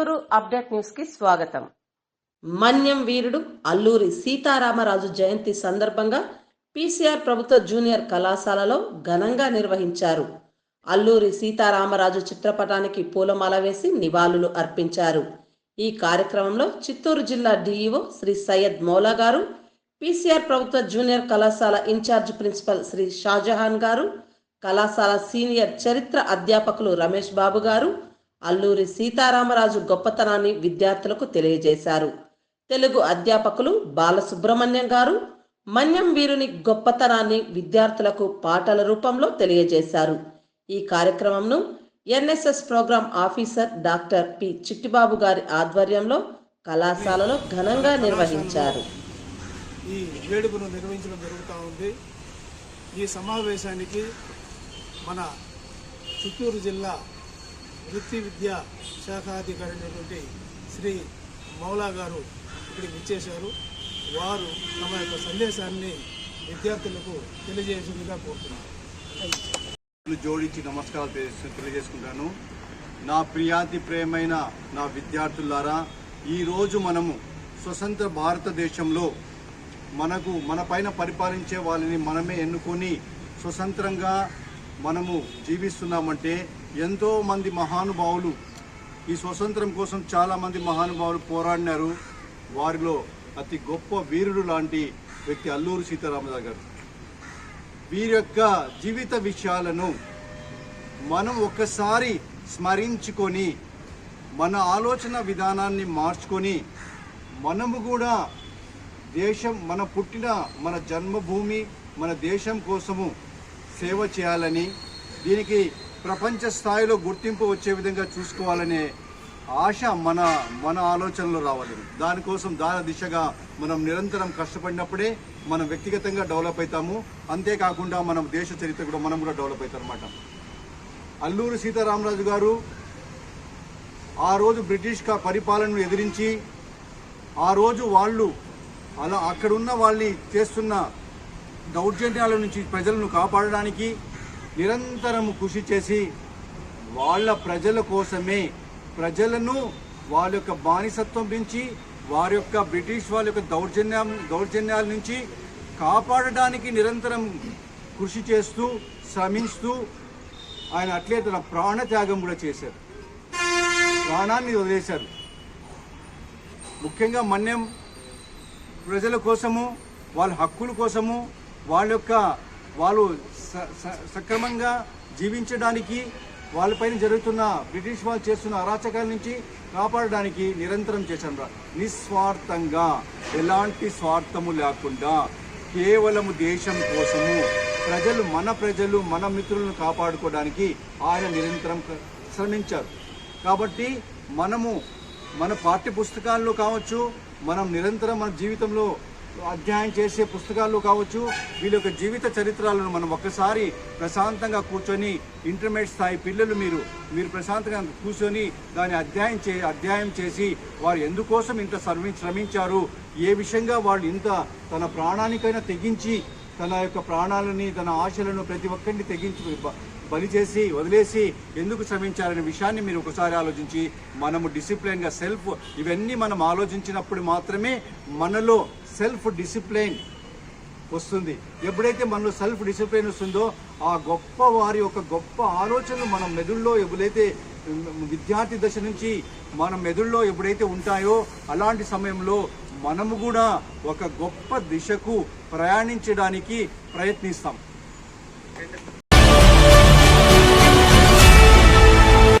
Chittoor update న్యూస్కి స్వాగతం. మన్యం వీరుడు అల్లూరి సీతారామరాజు జయంతి సందర్భంగా పీసీఆర్ ప్రభుత్వ జూనియర్ కళాశాలలో ఘనంగా నిర్వహించారు. అల్లూరి సీతారామరాజు చిత్రపటానికి పూలమాల వేసి నివాళులు అర్పించారు. ఈ కార్యక్రమంలో చిత్తూరు జిల్లా డీఈఓ శ్రీ సయ్యద్ మౌలా గారు పీసీఆర్ ప్రభుత్వ జూనియర్ కళాశాల ఇన్ఛార్జ్ ప్రిన్సిపల్ శ్రీ షాజహాన్ గారు కళాశాల సీనియర్ చరిత్ర అధ్యాపకులు రమేష్ బాబు గారు అల్లూరి సీతారామరాజు గొప్పతనాన్ని విద్యార్థులకు తెలియజేశారు. తెలుగు అధ్యాపకులు బాలసుబ్రహ్మణ్యం గారు మన్యం వీరుని గొప్పతనాన్ని విద్యార్థులకు పాటల రూపంలో తెలియజేశారు. ఈ కార్యక్రమంను NSS program officer doctor P Chittibabu గారి ఆధ్వర్యంలో కళాశాలలో ఘనంగా నిర్వహించారు. ఈ వేడుకను నిర్వహించడం జరుగుతూ ఉంది. ఈ సమావేశానికి మన చిత్తూరు జిల్లా వృత్తి విద్యా శాఖాధికారి అయినటువంటి శ్రీ మౌలా గారు ఇక్కడికి విచ్చేశారు. వారు తమ యొక్క సందేశాన్ని విద్యార్థులకు తెలియజేసిందిగా కోరుతున్నారు జోడించి నమస్కారాలు తెలియజేసుకుంటాను. నా ప్రియాతి ప్రేమైన నా విద్యార్థులారా ఈరోజు మనము స్వతంత్ర భారతదేశంలో మనకు మన పైన పరిపాలించే వాళ్ళని మనమే ఎన్నుకొని స్వతంత్రంగా మనము జీవిస్తున్నామంటే ఎంతో మంది మహానుభావులు ఈ స్వతంత్రం కోసం చాలామంది మహానుభావులు పోరాడినారు. వారిలో అతి గొప్ప వీరుడు లాంటి వ్యక్తి అల్లూరు సీతారామరాజు గారు. వీరి యొక్క జీవిత విషయాలను మనం ఒక్కసారి స్మరించుకొని మన ఆలోచన విధానాన్ని మార్చుకొని మనము కూడా దేశం మన పుట్టిన మన జన్మభూమి మన దేశం కోసము సేవ చేయాలని దీనికి ప్రపంచ స్థాయిలో గుర్తింపు వచ్చే విధంగా చూసుకోవాలనే ఆశ మన మన ఆలోచనలో రావాలి. దానికోసం దాని దిశగా మనం నిరంతరం కష్టపడినప్పుడే మనం వ్యక్తిగతంగా డెవలప్ అవుతాము అంతేకాకుండా మనం దేశ చరిత్ర కూడా మనం కూడా డెవలప్ అవుతాం అనమాట అల్లూరి సీతారామరాజు గారు ఆ రోజు బ్రిటిష్ పరిపాలనను ఎదిరించి ఆ రోజు వాళ్ళు అలా అక్కడున్న వాళ్ళని చేస్తున్న దౌర్జన్యాల నుంచి ప్రజలను కాపాడడానికి నిరంతరం కృషి చేసి వాళ్ళ ప్రజల కోసమే ప్రజలను వాళ్ళ యొక్క బానిసత్వం నుంచి వారి యొక్క బ్రిటిష్ వాళ్ళ యొక్క దౌర్జన్యం దౌర్జన్యాల నుంచి కాపాడడానికి నిరంతరం కృషి చేస్తూ శ్రమిస్తూ ఆయన అట్లే తన ప్రాణత్యాగం కూడా చేశారు. ప్రాణాన్ని వదిలేశారు. ముఖ్యంగా మన్యం ప్రజల కోసము వాళ్ళ హక్కుల కోసము వాళ్ళ యొక్క వాళ్ళు సక్రమంగా జీవించడానికి వాళ్ళపైన జరుగుతున్న బ్రిటిష్ వాళ్ళు చేస్తున్న అరాచకాల నుంచి కాపాడడానికి నిరంతరం చేశాను రా. నిస్వార్థంగా ఎలాంటి స్వార్థము లేకుండా కేవలము దేశం కోసము ప్రజలు మన ప్రజలు మన మిత్రులను కాపాడుకోవడానికి ఆయన నిరంతరం శ్రమించారు. కాబట్టి మనము మన పాఠ్య పుస్తకాల్లో కావచ్చు మనం నిరంతరం మన జీవితంలో అధ్యాయం చేసే పుస్తకాల్లో కావచ్చు వీళ్ళ యొక్క జీవిత చరిత్రలను మనం ఒక్కసారి ప్రశాంతంగా కూర్చొని ఇంటర్మీడియట్ స్థాయి పిల్లలు మీరు మీరు ప్రశాంతంగా కూర్చొని దాన్ని అధ్యాయం చే అధ్యాయం చేసి వారు ఎందుకోసం ఇంత శ్రమి శ్రమించారు ఏ విషయంగా వాళ్ళు ఇంత తన ప్రాణానికైనా తెగించి తన యొక్క ప్రాణాలని తన ఆశలను ప్రతి ఒక్కరిని తెగించి బలి చేసి వదిలేసి ఎందుకు శ్రమించారనే విషయాన్ని మీరు ఒకసారి ఆలోచించి మనము డిసిప్లిన్గా సెల్ఫ్ ఇవన్నీ మనం ఆలోచించినప్పుడు మాత్రమే మనలో సెల్ఫ్ డిసిప్లైన్ వస్తుంది. ఎప్పుడైతే మనలో సెల్ఫ్ డిసిప్లైన్ వస్తుందో ఆ గొప్ప వారి యొక్క గొప్ప ఆలోచనలు మన మెదుల్లో ఎప్పుడైతే విద్యార్థి దశ నుంచి మన మెదుల్లో ఎప్పుడైతే ఉంటాయో అలాంటి సమయంలో మనము కూడా ఒక గొప్ప దిశకు ప్రయాణించడానికి ప్రయత్నిస్తాం.